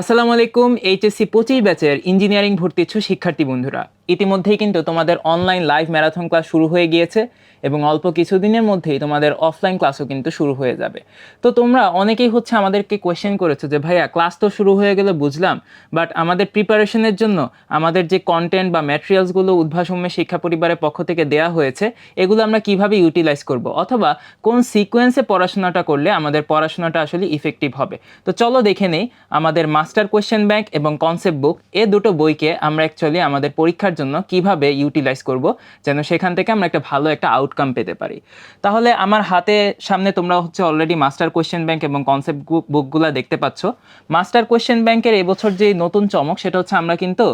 আসসালামু আলাইকুম এইচএসসি পঁচিশ ব্যাচের ইঞ্জিনিয়ারিং ভর্তি ইচ্ছু শিক্ষার্থী বন্ধুরা। ইতিমধ্যেই কিন্তু তোমাদের অনলাইন লাইভ ম্যারাথন ক্লাস শুরু হয়ে গিয়েছে এবং অল্প কিছুদিনের মধ্যেই তোমাদের অফলাইন ক্লাসও কিন্তু শুরু হয়ে যাবে। তো তোমরা অনেকেই হচ্ছে আমাদেরকে কোয়েশ্চেন করেছ যে, ভাইয়া ক্লাস তো শুরু হয়ে গেলে বুঝলাম বাট আমাদের প্রিপারেশনের জন্য আমাদের যে কন্টেন্ট বা ম্যাটেরিয়ালসগুলো উদ্ভাসমে শিক্ষা পরিবারের পক্ষ থেকে দেয়া হয়েছে, এগুলো আমরা কীভাবে ইউটিলাইজ করব? অথবা কোন সিকোয়েন্সে পড়াশোনাটা করলে আমাদের পড়াশোনাটা আসলে ইফেক্টিভ হবে? তো চলো দেখে নেই, আমাদের মাস্টার কোয়েশ্চেন ব্যাংক এবং কনসেপ্ট বুক এ দুটো বইকে আমরা অ্যাকচুয়ালি আমাদের পরীক্ষার জন্য কীভাবে ইউটিলাইজ করব যেন সেখান থেকে আমরা একটা ভালো একটা আউটকাম পেতে পারি। তাহলে আমার হাতে সামনে তোমরা হচ্ছে অলরেডি মাস্টার কোয়েশ্চেন ব্যাংক এবং কনসেপ্ট বুকগুলো দেখতে পাচ্ছ। মাস্টার কোয়েশ্চেন ব্যাংকের এবছর যে নতুন চমক সেটা হচ্ছে আমরা কিন্তু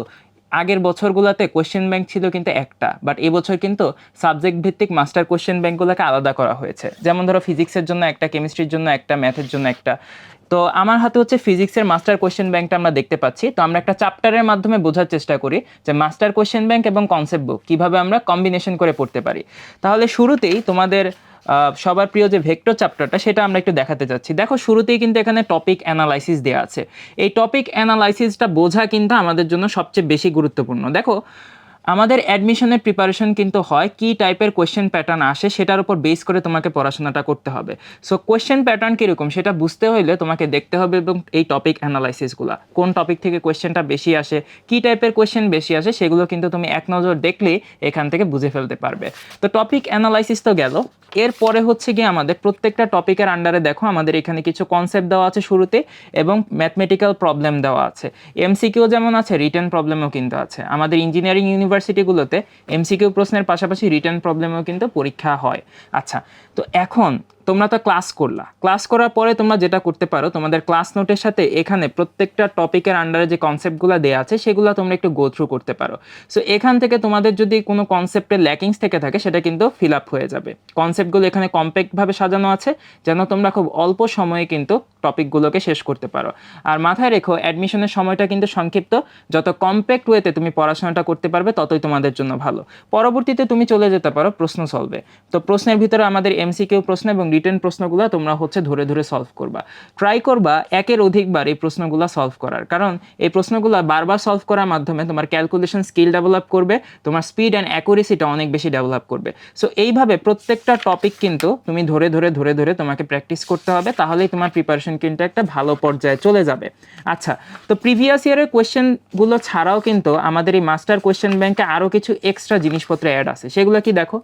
আগের বছরগুলোতে কোয়েশ্চেন ব্যাংক ছিল কিন্তু একটা বাট এবছর কিন্তু সাবজেক্ট ভিত্তিক মাস্টার কোয়েশ্চেন ব্যাংকগুলোকে আলাদা করা হয়েছে। যেমন ধরো ফিজিক্সের জন্য একটা কেমিস্ট্রির জন্য একটা ম্যাথের জন্য একটা। তো আমার হাতে হচ্ছে ফিজিক্সের মাস্টার কোয়েশ্চেন ব্যাংকটা আমরা দেখতে পাচ্ছি। তো আমরা একটা চ্যাপ্টারের মাধ্যমে বোঝার চেষ্টা করি যে মাস্টার কোয়েশ্চেন ব্যাংক এবং কনসেপ্ট বুক কীভাবে আমরা কম্বিনেশন করে পড়তে পারি। তাহলে শুরুতেই তোমাদের সবার প্রিয় যে ভেক্টর চ্যাপ্টারটা সেটা আমরা একটু দেখাতে চাচ্ছি দেখো শুরুতেই কিন্তু এখানে টপিক অ্যানালাইসিস দেওয়া আছে। এই টপিক অ্যানালাইসিসটা বোঝা কিন্তু আমাদের জন্য সবচেয়ে বেশি গুরুত্বপূর্ণ। দেখো আমাদের অ্যাডমিশনের প্রিপারেশন কিন্তু হয়, কি টাইপের কোয়েশ্চেন প্যাটার্ন আসে সেটার উপর বেস করে তোমাকে পড়াশোনাটা করতে হবে। সো কোয়েশ্চেন প্যাটার্ন কীরকম সেটা বুঝতে হলে তোমাকে দেখতে হবে এবং এই টপিক অ্যানালাইসিসগুলো কোন টপিক থেকে কোয়েশ্চেনটা বেশি আসে, কি টাইপের কোয়েশ্চেন বেশি আসে সেগুলো কিন্তু তুমি এক নজর দেখলেই এখান থেকে বুঝে ফেলতে পারবে। তো টপিক অ্যানালাইসিস তো গেল। এরপরে হচ্ছে গিয়ে আমাদের প্রত্যেকটা টপিকের আন্ডারে দেখো আমাদের এখানে কিছু কনসেপ্ট দেওয়া আছে শুরুতে এবং ম্যাথমেটিক্যাল প্রবলেম দেওয়া আছে। এমসিকিউ যেমন আছে রিটার্ন প্রবলেমও কিন্তু আছে। আমাদের ইঞ্জিনিয়ারিং ইউনিভার্সিটিগুলোতে এমসিকিউ প্রশ্নের পাশাপাশি রিটার্ন প্রবলেমও কিন্তু পরীক্ষা হয়। আচ্ছা তো এখন তোমরা তো ক্লাস করলা। ক্লাস করার পরে তোমরা যেটা করতে পারো, তোমাদের ক্লাস নোটের সাথে এখানে প্রত্যেকটা টপিকের আন্ডারে যে কনসেপ্টগুলো দেওয়া আছে, সেগুলো তোমরা একটু গো থ্রু করতে পারো। সো এখান থেকে তোমাদের যদি কোনো কনসেপ্টের ল্যাকিংস থেকে থাকে, সেটা কিন্তু ফিল আপ হয়ে যাবে। কনসেপ্টগুলো এখানে কম্প্যাক্টভাবে সাজানো আছে, যেন তোমরা খুব অল্প সময়ে কিন্তু টপিকগুলোকে শেষ করতে পারো। আর মাথায় রেখো অ্যাডমিশনের সময়টা কিন্তু সংক্ষিপ্ত। যত কম্প্যাক্ট ওয়েতে তুমি পড়াশোনাটা করতে পারবে, ততই তোমাদের জন্য ভালো। পরবর্তীতে তুমি চলে যেতে পারো, প্রশ্ন সলভে তো প্রশ্নের ভিতরে আমাদের এমসিকিউ প্রশ্ন এবং রিটেন প্রশ্নগুলো তোমরা হচ্ছে ধরে ধরে সলভ করবা। ট্রাই করবা একের অধিকবার এই প্রশ্নগুলো সলভ করার। কারণ এই প্রশ্নগুলো বারবার সলভ করার মাধ্যমে তোমার ক্যালকুলেশন স্কিল ডেভেলপ করবে, তোমার স্পিড অ্যান্ড অ্যাকুরেসিটা অনেক বেশি ডেভেলপ করবে। সো এইভাবে প্রত্যেকটা টপিক কিন্তু তুমি ধরে ধরে ধরে ধরে তোমাকে প্র্যাকটিস করতে হবে, তাহলেই তোমার প্রিপারেশন কিন্তু একটা ভালো পর্যায়ে চলে যাবে। আচ্ছা তো প্রিভিয়াস ইয়ারের কোয়েশ্চেনগুলো ছাড়াও কিন্তু আমাদের এই মাস্টার কোয়েশ্চেন ব্যাংকে আরও কিছু এক্সট্রা জিনিসপত্র অ্যাড আছে। সেগুলো কি দেখো?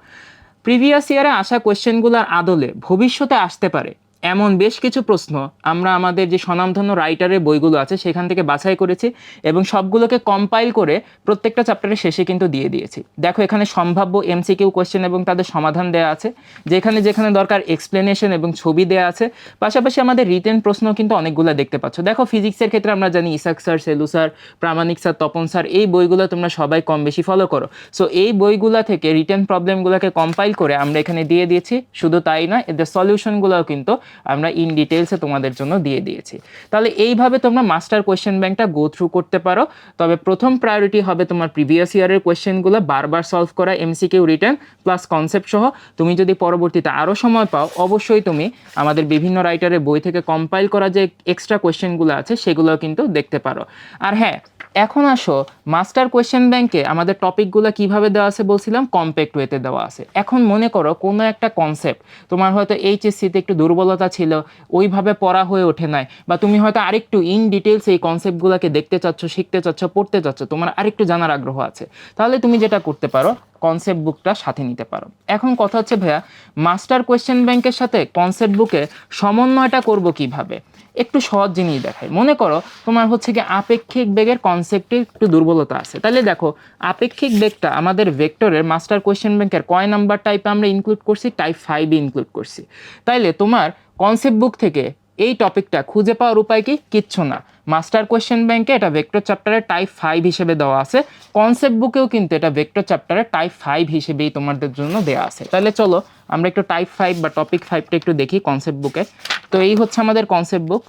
প্রিভিয়াস ইয়ারে আসা কোয়েশ্চেনগুলোর আদলে ভবিষ্যতে আসতে পারে। এমন বেশ কিছু প্রশ্ন আমরা আমাদের যে স্বনামধন্য রাইটারের বইগুলো আছে সেখান থেকে বাছাই করেছি এবং সবগুলোকে কম্পাইল করে প্রত্যেকটা চ্যাপ্টারের শেষে কিন্তু দিয়ে দিয়েছি। দেখো, এখানে সম্ভাব্য এমসিকিউ কোয়েশ্চেন এবং তাদের সমাধান দেওয়া আছে। যেখানে যেখানে দরকার এক্সপ্লেনেশন এবং ছবি দেওয়া আছে। পাশাপাশি আমাদের রিটেন প্রশ্ন কিন্তু অনেকগুলো দেখতে পাচ্ছ। দেখো ফিজিক্সের ক্ষেত্রে আমরা জানি Isaac sir, Selu sir, Pramanik sir, Tapan sir, এই বইগুলো তোমরা সবাই কম বেশি ফলো করো। সো এই বইগুলো থেকে রিটেন প্রবলেমগুলোকে কম্পাইল করে আমরা এখানে দিয়ে দিয়েছি। শুধু তাই নয়, এদের সলিউশনগুলোও কিন্তু আমরা ইন ডিটেলসে তোমাদের জন্য দিয়ে দিয়েছি। তাহলে এইভাবে তোমরা মাস্টার কোয়েশ্চেন ব্যাংকটা গো থ্রু করতে পারো। তবে প্রথম প্রায়োরিটি হবে তোমার প্রিভিয়াস ইয়ারের কোয়েশ্চেনগুলো বারবার সলভ করা এমসিকিউ রিটার্ন প্লাস কনসেপ্ট সহ। তুমি যদি পরবর্তীতে আরও সময় পাও, অবশ্যই তুমি আমাদের বিভিন্ন রাইটারের বই থেকে কম্পাইল করা যে এক্সট্রা কোয়েশ্চেনগুলো আছে সেগুলো কিন্তু দেখতে পারো। আর হ্যাঁ এখন আসো মাস্টার কোয়েশ্চেন ব্যাংকে আমাদের টপিকগুলো কীভাবে দেওয়া আছে বলছিলাম? কম্প্যাক্ট ওয়েতে দেওয়া আছে। এখন মনে করো কোনো একটা কনসেপ্ট তোমার হয়তো এইচএসসিতে একটু দুর্বলতা ছিল, ওইভাবে পড়া হয়ে ওঠে নাই। বা তুমি হয়তো আরেকটু ইন ডিটেলস এই কনসেপ্টগুলোকে দেখতে চাচ্ছ, শিখতে চাচ্ছ, পড়তে চাচ্ছ, তোমার আরেকটু জানার আগ্রহ আছে। তাহলে তুমি যেটা করতে পারো কনসেপ্ট বুকটা সাথে নিতে পারো। এখন কথা হচ্ছে, ভাইয়া মাস্টার কোয়েশ্চেন ব্যাংকের সাথে কনসেপ্ট বুকে সমন্বয়টা করব কীভাবে? একটু সহজ জিনিস দেখায় মনে করো তোমার হচ্ছে কি আপেক্ষিক বেগের কনসেপ্টে একটু দুর্বলতা আছে। তাহলে দেখো, আপেক্ষিক বেগটা আমাদের ভেক্টরের মাস্টার কোয়েশ্চেন ব্যাংকের কয় নাম্বার টাইপে আমরা ইনক্লুড করছি? টাইপ ফাইভে ইনক্লুড করছি। তাইলে তোমার কনসেপ্ট বুক থেকে এই টপিকটা খুঁজে পাওয়ার উপায় কি? কিচ্ছু না। মাস্টার কোয়েশ্চেন ব্যাংকে এটা ভেক্টর চ্যাপ্টারের টাইপ ফাইভ হিসেবে দেওয়া আছে। কনসেপ্ট বুকেও কিন্তু এটা ভেক্টর চ্যাপ্টারের টাইপ ফাইভ হিসেবেই তোমাদের জন্য দেওয়া আছে। তাহলে চলো আমরা একটু টাইপ ফাইভ বা টপিক ফাইভটা একটু দেখি কনসেপ্ট বুকে তো এই হচ্ছে আমাদের কনসেপ্ট বুক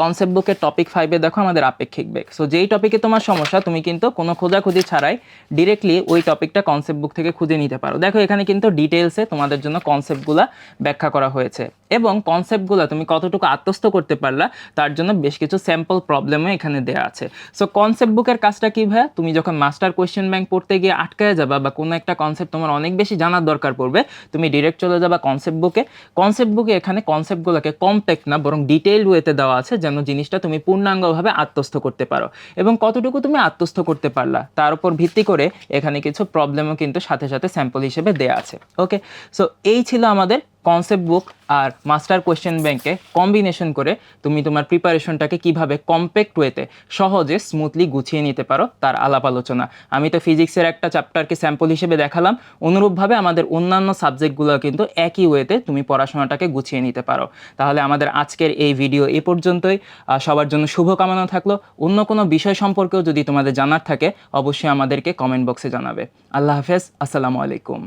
কনসেপ্ট বুকের টপিক ফাইভে দেখো আমাদের আপেক্ষিক বেগ। সো যেই টপিকে তোমার সমস্যা, তুমি কিন্তু কোনো খোঁজাখুঁজি ছাড়াই ডিরেক্টলি ওই টপিকটা কনসেপ্ট বুক থেকে খুঁজে নিতে পারো। দেখো এখানে কিন্তু ডিটেলসে তোমাদের জন্য কনসেপ্টগুলো ব্যাখ্যা করা হয়েছে। এবং কনসেপ্টগুলো তুমি কতটুকু আত্মস্থ করতে পারলা, তার জন্য বেশ কিছু স্যাম্পল প্রবলেমও এখানে দেওয়া আছে। সো কনসেপ্ট বুকের কাজটা কি ভাইয়া? তুমি যখন মাস্টার কোয়েশ্চেন ব্যাংক পড়তে গিয়ে আটকায় যাবা বা কোনো একটা কনসেপ্ট তোমার অনেক বেশি জানার দরকার পড়বে, তুমি ডিরেক্ট চলে যাবা কনসেপ্ট বুকে কনসেপ্ট বুকে এখানে কনসেপ্টগুলোকে কমপ্যাক্ট না, বরং ডিটেইল ওয়েতে দেওয়া আছে, যেন জিনিসটা তুমি পূর্ণাঙ্গভাবে আত্মস্থ করতে পারো। এবং কতটুকু তুমি আত্মস্থ করতে পারলা, তার উপর ভিত্তি করে এখানে কিছু প্রবলেমও কিন্তু সাথে সাথে স্যাম্পল হিসেবে দেওয়া আছে। ওকে সো এই ছিল আমাদের কনসেপ্ট বুক আর মাস্টার কোয়েশ্চেন ব্যাংকে কম্বিনেশন করে তুমি তোমার প্রিপারেশনটাকে কীভাবে কম্প্যাক্ট ওয়েতে সহজে স্মুথলি গুছিয়ে নিতে পারো তার আলাপ আলোচনা। আমি তো ফিজিক্সের একটা চ্যাপ্টারকে স্যাম্পল হিসেবে দেখালাম। অনুরূপভাবে আমাদের অন্যান্য সাবজেক্টগুলো কিন্তু একই ওয়েতে তুমি পড়াশোনাটাকে গুছিয়ে নিতে পারো। তাহলে আমাদের আজকের এই ভিডিও এ পর্যন্তই। সবার জন্য শুভকামনা থাকল। অন্য কোনো বিষয় সম্পর্কেও যদি তোমাদের জানার থাকে, অবশ্যই আমাদেরকে কমেন্ট বক্সে জানাবে। আল্লাহ হাফেজ। আসসালামু আলাইকুম।